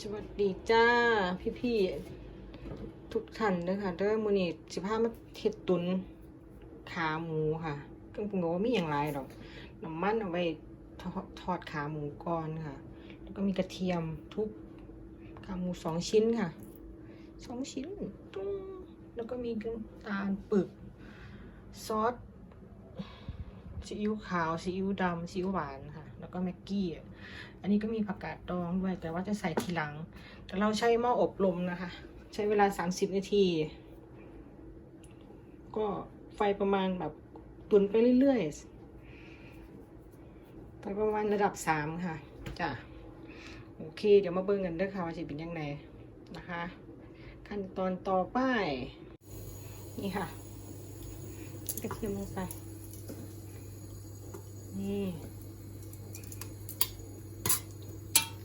สวัสดีจ้าพี่พี่ๆทุกท่านเด้อค่ะเด้อมือนี้สิพามาเฮ็ดตุนขาหมูค่ะเครื่องปรุงรสมีอย่างไรหรอกน้ำมันเอาไว้ทอดทอดขาหมูก่อนค่ะ แล้วก็มีกระเทียมทุบขาหมูสองชิ้นค่ะสองชิ้นตุ้งแล้วก็มีน้ำตาลปึก ซอสซีอิ๊วขาวซีอิ๊วดำซีอิ๊วหวานค่ะ แล้วก็แม็กกี้อะอันนี้ก็มีผักกาดดองด้วยแต่ว่าจะใส่ทีหลัง แต่เราใช้หม้ออบลมนะคะ ใช้เวลา 30 นาที ก็ไฟประมาณแบบตุนไปเรื่อยๆไฟประมาณระดับ 3 ค่ะจ้ะโอเค เดี๋ยวมาเบิ่งกันด้อค่ะว่าจะเป็นยังไงนะคะ ขั้นตอนต่อไป นี่ค่ะกระเทียมลงไปนี่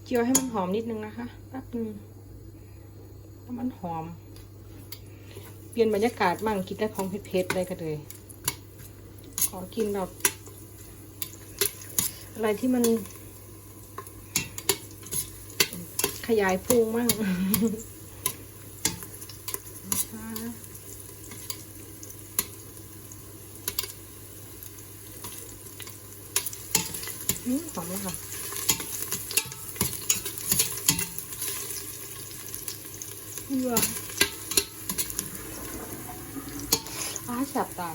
เจียวให้มันหอมนิดนึงนะคะแป๊บนึงให้มันหอม เปลี่ยนบรรยากาศมั่งกินได้ของเผ็ดๆได้ก็เลย ขอกินแบบอะไรที่มัน ขยายพุงมั่งนะคะอืมหอมเลยค่ะ เบื่ออ้าแสบตา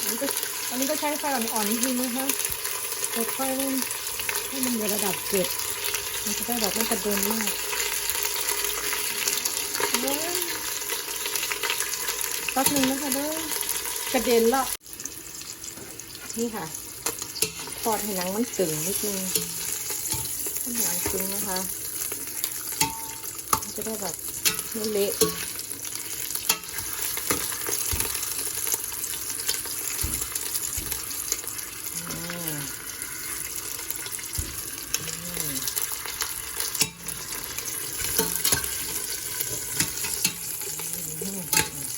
อันนี้ก็อันนี้ก็ใช้ไฟอ่อนๆนิดนึงนะคะกดไฟให้ให้มันอยู่ระดับเจ็ดมันจะได้แบบไม่กระเด็นมากเว้ยแป๊บนึงนะคะเด้อกระเด็นละนี่ค่ะ ทอดให้หนังมันตึงนิดนึงหนังตึงนะคะมันจะได้แบบไม่เละอืมอืมอืม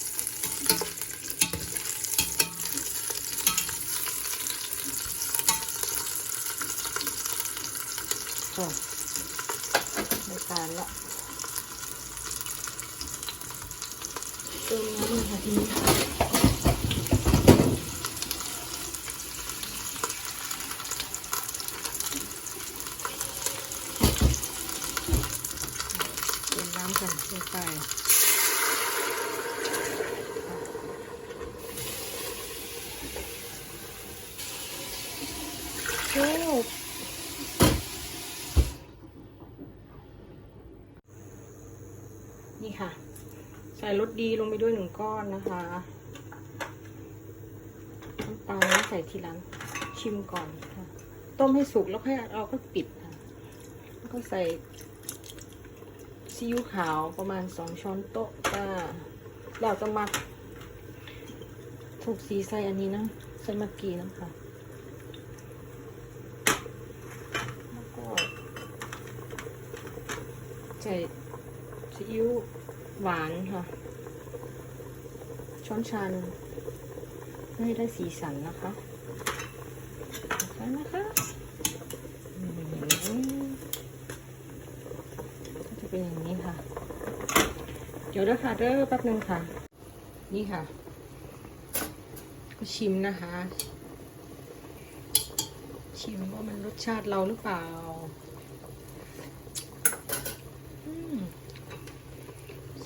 โอ้ไม่ทานละเติมน้ำเลยค่ะทีนี้เติมน้ำกันลงไปโอ้ นี่ค่ะ ใส่รสดีลงไปด้วยหนึ่งก้อนนะคะน้ำตาลใส่ทีหลังชิมก่อนค่ะ ต้มให้สุกแล้วค่อยเราก็ปิดค่ะ แล้วก็ใส่ซีอิ๊วขาวประมาณสองช้อนโต๊ะจ้าเราจะมาถูกสีใส่อันนี้นะใส่มะกีนะคะแล้วก็ใส่ ซีอิ๊วหวานค่ะ ช้อนชาหนึงเพื่อให้ได้สีสันนะคะนะคะนะคะก็จะเป็นอย่างนี้ค่ะ เดี๋ยวเด้อค่ะเด้อแป๊บนึงค่ะ นี่ค่ะ ก็ชิมนะคะ ชิมว่ามันรสชาติเราหรือเปล่า อืม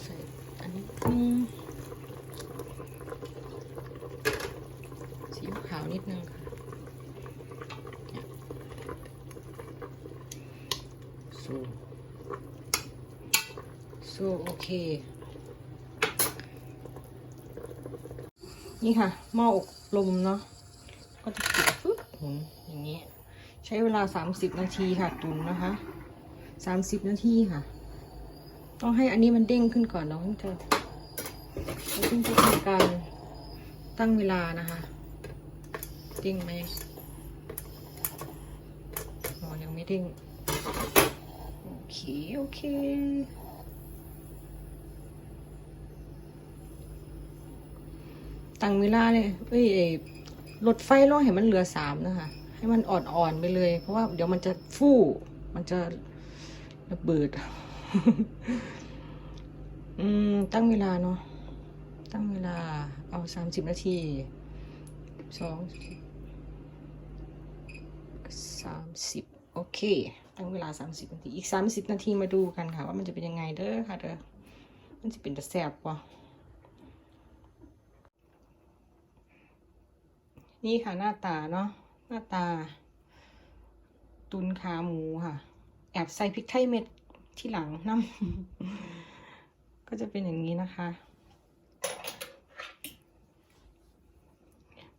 ใส่อันนี้อืมสีขาวนิดนึงค่ะเนี่ย สูสูโอเค นี่ค่ะหม้ออบลมเนาะก็จะปิดปึ๊บหมุนอย่างนี้ใช้เวลา30นาทีค่ะ ตุนนะคะ30นาทีค่ะ ต้องให้อันนี้มันเด้งขึ้นก่อนเนาะถึงจะเราถึงทำการตั้งเวลานะคะเด้งไหมอ๋อยังไม่เด้ง เค โอเค ตั้งเวลาเลยเอ้ยเอ้ยลดไฟลงให้มันเหลือสามนะคะ ให้มันอ่อนๆไปเลย เพราะว่าเดี๋ยวมันจะฟู่ มันจะระเบิด อืม ตั้งเวลาเนาะ ตั้งเวลา เอาสามสิบนาทีสองสามสิบโอเค ตั้งเวลาสามสิบนาที อีกสามสิบนาทีมาดูกันค่ะ ว่ามันจะเป็นยังไงเด้อค่ะเด้อ มันจะเป็นตะแสบปะนี่ค่ะหน้าตาเนาะ หน้าตา ตุนขาหมูค่ะ แอบใส่พริกไทยเม็ดที่หลังน้ำ ก็จะเป็นอย่างนี้นะคะ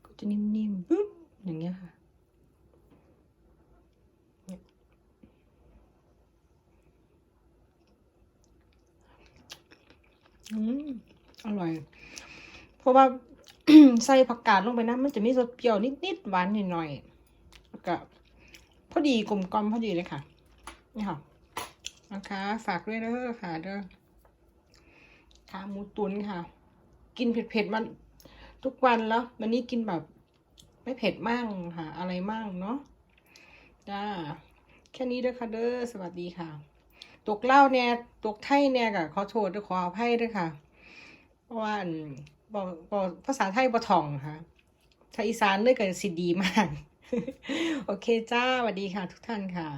ก็จะนิ่มๆปึ๊บอย่างเงี้ยค่ะ อืม อร่อย เพราะว่าใส่ผักกาดลงไปนะ มันจะมีรสเปรี้ยวนิดๆหวานหน่อยๆแล้วก็พอดีกลมกล่อมพอดีเลยค่ะ นี่ค่ะนะคะ ฝากด้วยเด้อค่ะเด้อขาหมูตุ๋นค่ะ กินเผ็ดๆมันทุกวันแล้ว วันนี้กินแบบ ไม่เผ็ดมากค่ะ อะไรมากเนาะจ้าแค่นี้เด้อค่ะเด้อสวัสดีค่ะ ตกเหล้าเนี่ยตกไทยเนี่ยก็ขอโทษด้วยขออภัยด้วยค่ะ ราะว่าอันบอกบอกภาษาไทยบ่ท่องค่ะถ้าอีสานเลยก็สิดีมาก โอเคจ้าสวัสดีค่ะทุกท่านค่ะ